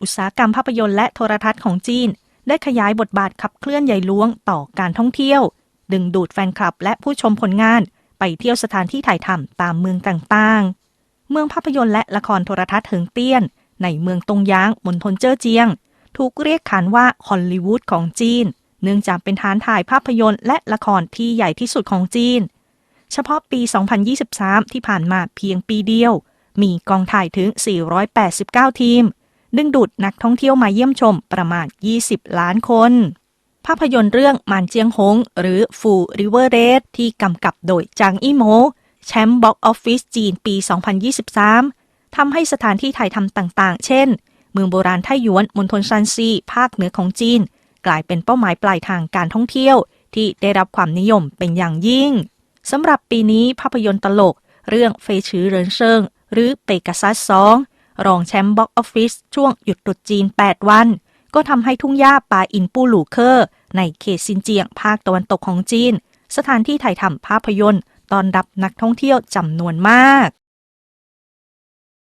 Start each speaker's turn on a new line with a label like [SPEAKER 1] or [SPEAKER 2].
[SPEAKER 1] อุตสาหกรรมภาพยนตร์และโทรทัศน์ของจีน ได้ขยายบทบาทขับเคลื่อนใหญ่หลวงต่อการท่องเที่ยว ดึงดูดแฟนคลับและผู้ชมผลงาน ไปเที่ยวสถานที่ถ่ายทำตามเมืองต่างๆ เมืองภาพยนตร์และละครโทรทัศน์เหิงเตี้ยน ในเมืองตงยางมณฑลเจ้อเจียง ถูกเรียกขานว่าฮอลลีวูดของจีน เนื่องจากเป็นฐานถ่ายภาพยนตร์และละครที่ใหญ่ที่สุดของจีน เฉพาะปี 2023 ที่ผ่านมาเพียงปีเดียว มีกองถ่ายถึง 489 ทีม ดึงดูดนักท่องเที่ยวมาเยี่ยมชมประมาณ 20 ล้านคน ภาพยนตร์เรื่องมานเจียงฮงหรือฟูริเวอร์เรดที่กำกับโดยจางอี้โมแชมป์บ็อกออฟฟิศจีนปี 2023 ทำให้สถานที่ถ่ายทำต่างๆ เช่น เมืองโบราณไทหยวนมณฑลซันซี ภาคเหนือของจีน กลายเป็นเป้าหมายปลายทางการท่องเที่ยว ที่ได้รับความนิยมเป็นอย่างยิ่งสำหรับปีนี้ภาพยนตร์ตลก เรื่องเฟยชือเรินเซิงหรือเปกัสซัสสอง รองแชมป์บ็อกออฟฟิศช่วงหยุดตรุษจีน 8 วัน ก็ทำให้ทุ่งหญ้าป่าอินปูหลูเคอร์ ในเขตซินเจียงภาคตะวันตกของจีน สถานที่ถ่ายทำภาพยนตร์ ตอนรับนักท่องเที่ยวจำนวนมาก